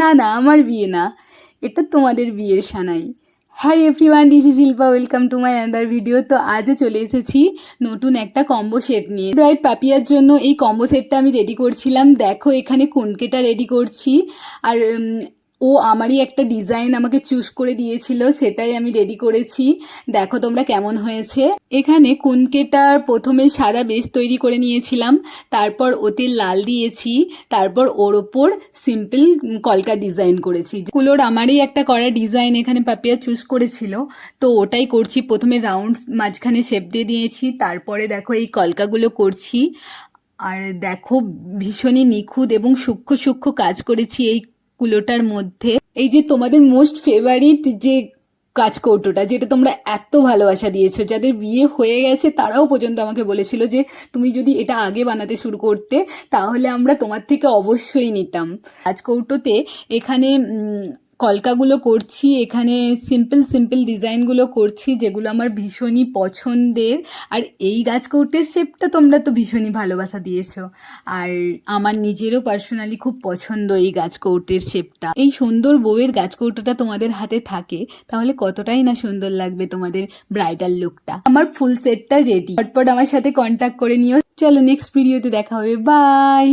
না না, আমার বিয়ে না। এটা তোমাদের বিয়ের সানাই। Hi everyone this is Shilpa welcome to my other video তো আজও চলে এসেছি নতুন একটা কম্বো সেট নিয়ে। ব্রাইট পাপিয়ার জন্য এই কম্বো সেটটা আমি রেডি করছিলাম। দেখো এখানে কোনকেটা রেডি করছি। আর ও আমারই একটা ডিজাইন আমাকে চুজ করে দিয়েছিল, সেটাই আমি রেডি করেছি। দেখো তোমরা কেমন হয়েছে। এখানে কুনকেটার প্রথমে সাদা বেস তৈরি করে নিয়েছিলাম, তারপর ওতে লাল দিয়েছি, তারপর ওর ওপর সিম্পল কলকা ডিজাইন করেছি। কুলোর আমারই একটা করা ডিজাইন এখানে পাপিয়া চুজ করেছিল, তো ওটাই করছি। প্রথমে রাউন্ড মাঝখানে শেপ দিয়ে দিয়েছি, তারপরে দেখো এই কলকাগুলো করছি। আর দেখো ভীষণই নিখুঁত এবং সূক্ষ্ম সূক্ষ্ম কাজ করেছি এই কুলোটার মধ্যে। এই যে তোমাদের মোস্ট ফেভারিট যে কাজ কৌটোটা, যেটা তোমরা এত ভালোবাসা দিয়েছ, যাদের বিয়ে হয়ে গেছে তারাও পর্যন্ত আমাকে বলেছিল যে, তুমি যদি এটা আগে বানাতে শুরু করতে, তাহলে আমরা তোমার থেকে অবশ্যই নিতাম। কাজ কৌটোতে এখানে কলকাগুলো করছি, এখানে সিম্পল সিম্পল ডিজাইনগুলো করছি, যেগুলো আমার ভীষণই পছন্দের। আর এই গাছকৌটের শেপটা তোমরা তো ভীষণই ভালোবাসা দিয়েছ। আর আমার নিজেরও পার্সোনালি খুব পছন্দ এই গাছকৌটের শেপটা এই সুন্দর বউয়ের গাছকৌটোটা তোমাদের হাতে থাকে, তাহলে কতটাই না সুন্দর লাগবে তোমাদের ব্রাইডাল লুকটা আমার ফুল সেটটা রেডি পটপট আমার সাথে কন্ট্যাক্ট করে নিও। চলো নেক্সট ভিডিওতে দেখা হবে। বাই